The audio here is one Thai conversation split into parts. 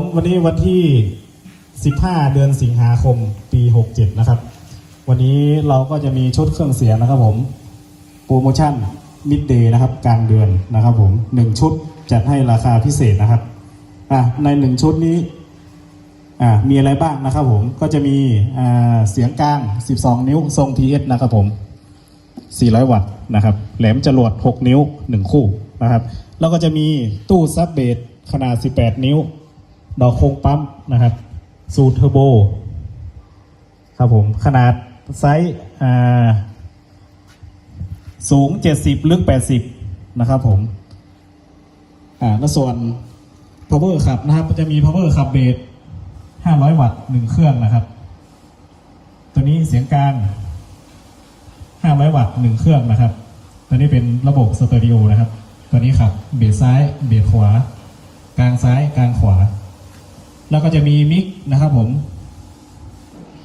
ผมวันนี้วันที่ 15 เดือนสิงหาคมปี 67 นะครับ วันนี้เราก็จะมีชุดเครื่องเสียงนะครับผมโปรโมชั่นมิดเดย์นะครับกลางเดือนนะครับผมหนึ่งชุดจัดให้ราคาพิเศษนะครับอะในหนึ่งชุดนี้อะมีอะไรบ้างนะครับผมก็จะมีอ่าเสียงกลาง 12 นิ้วทรง TS นะครับผม 400 วัตต์นะครับแหลมจรวด 6 นิ้ว 1 คู่นะครับแล้วก็จะมีตู้ซับเบสขนาด 18 นิ้ว ดอกโคงปั๊มนะครับ สูตรเทอร์โบ ครับผม ขนาดไซส์สูง 70 ลึก 80 นะครับผม อ่าแล้วส่วน power ขับนะครับ จะมี power ขับเบส500 วัตต์1เครื่องนะครับ ตัวนี้เสียงกลาง500 วัตต์หนึ่งเครื่องนะครับ ตัวนี้เป็นระบบสเตอริโอนะครับ ตัวนี้ขับเบสซ้าย เบสขวา กลางซ้าย กลางขวา แล้วก็จะมีมิกนะครับผม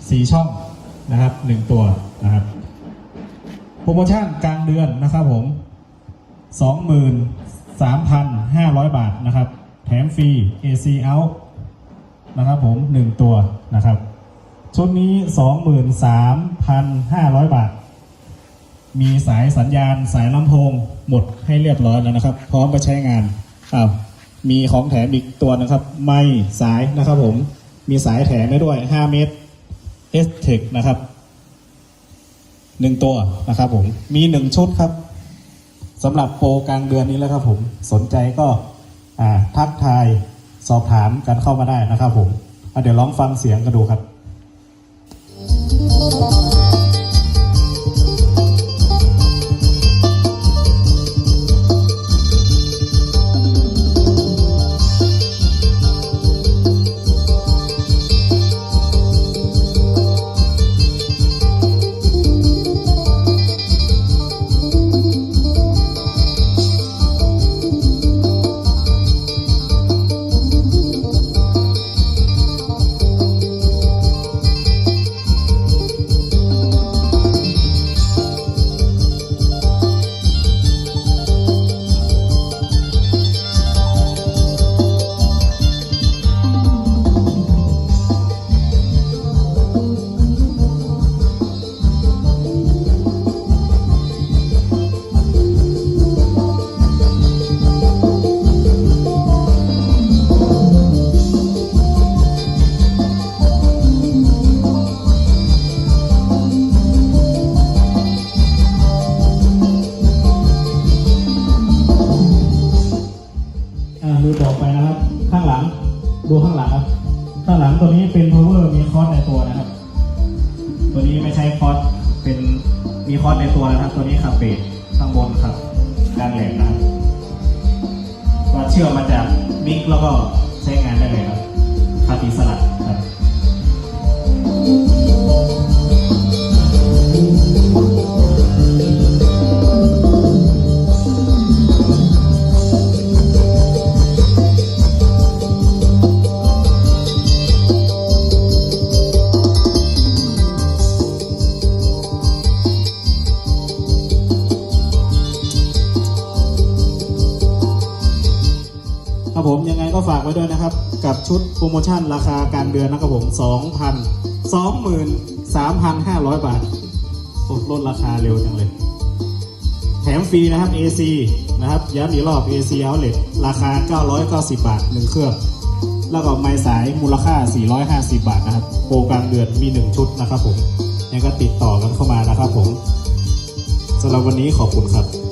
สีช่องนะครับหนึ่งตัวนะครับโปรโมชั่นกลางเดือนนะครับผม 23,500 บาทนะครับ แถมฟรี AC out นะครับผมหนึ่งตัวนะครับ ชุดนี้ 23,500 บาท มีสายสัญญาณสายลำโพงหมดให้เรียบร้อยแล้วนะครับ พร้อมไปใช้งานอ้าว มีของแถมอีกตัวนะครับ ไม่สายนะครับผม มีสายแถมได้ด้วย 5 เมตร s t e c h นะครับหนึ่งตัวนะครับผม มีหนึ่งชุดครับสำหรับโปรกลางเดือนนี้แล้วครับผม สนใจก็ทักทายสอบถามกันเข้ามาได้นะครับผมอะเดี๋ยวลองฟังเสียงกันดูครับ ดูข้างหลังครับ ข้างหลังตัวนี้เป็น power มีคอร์สในตัวนะครับ ตัวนี้ไม่ใช่คอร์สเป็นมีคอร์สในตัวนะครับ ตัวนี้ขับเบรข้างบนครับด้านแหลมนะครับก็เชื่อมมาจากมิกแล้วก็ใช้งานได้เลยครับคาติสลัดครับ ครับผมยังไงก็ฝากไว้ด้วยนะครับ กับชุดโปรโมชั่นราคากลางเดือนนะครับผม2,000 23,500 บาทโอ้ลดราคาเร็วจังเลย แถมฟรีนะครับ AC นะครับย้ำอีกรอบ AC Outlet ราคา 990 บาท 1 เครื่อง แล้วก็ไม้สายมูลค่า 450 บาทนะครับ โปรกลางเดือนมี 1 ชุดนะครับผมยังก็ติดต่อกันเข้ามานะครับผมสำหรับวันนี้ขอบคุณครับ